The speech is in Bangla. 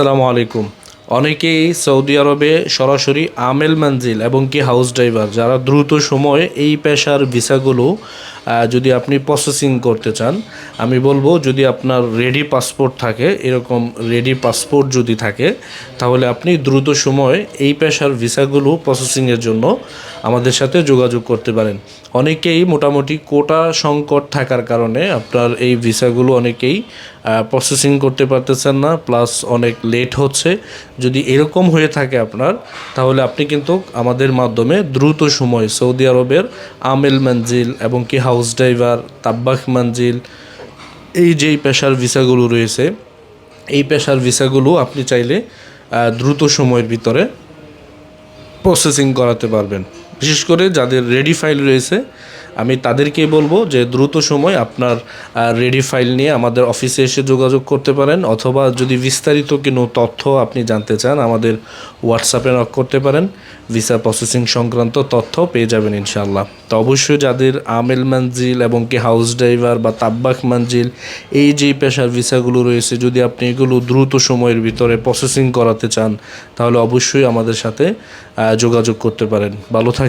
আসসালামু আলাইকুম। অনেকেই সৌদি আরবে সরাসরি আমেল মঞ্জিল এবং কি হাউস ড্রাইভার, যারা দ্রুত সময়ে এই পেশার ভিসাগুলো যদি আপনি প্রসেসিং করতে চান, আমি বলব যদি আপনার রেডি পাসপোর্ট থাকে, এরকম রেডি পাসপোর্ট যদি থাকে, তাহলে আপনি দ্রুত সময়ে এই পেশার ভিসাগুলো প্রসেসিংয়ের জন্য আমাদের সাথে যোগাযোগ করতে পারেন। অনেকেই মোটামুটি কোটা সংকট থাকার কারণে আপনার এই ভিসাগুলো অনেকেই প্রসেসিং করতে পারতেছেন না প্লাস অনেক লেট হচ্ছে। যদি এরকম হয়ে থাকে আপনার, তাহলে আপনি কিন্তু আমাদের মাধ্যমে দ্রুত সময় সৌদি আরবের আমেল মঞ্জিল এবং কি হাউস ড্রাইভার তাব্বাক মঞ্জিল, এই যেই পেশার ভিসাগুলো রয়েছে, এই পেশার ভিসাগুলো আপনি চাইলে দ্রুত সময়ের ভিতরে প্রসেসিং করাতে পারবেন। বিশেষ করে যাদের রেডি ফাইল রয়েছে, আমি তাদেরকেই বলব যে দ্রুত সময় আপনার রেডি ফাইল নিয়ে আমাদের অফিসে এসে যোগাযোগ করতে পারেন, অথবা যদি বিস্তারিত কোনো তথ্য আপনি জানতে চান, আমাদের হোয়াটসঅ্যাপে নক করতে পারেন ভিসা প্রসেসিং সংক্রান্ত তথ্য পেয়ে যাবেন ইনশাল্লাহ তো অবশ্যই যাদের আমেল মঞ্জিল এবং কি হাউস ড্রাইভার বা তাব্বাক মঞ্জিল, এই যে পেশার ভিসাগুলো রয়েছে, যদি আপনি এগুলো দ্রুত সময়ের ভিতরে প্রসেসিং করাতে চান, তাহলে অবশ্যই আমাদের সাথে যোগাযোগ করতে পারেন। ভালো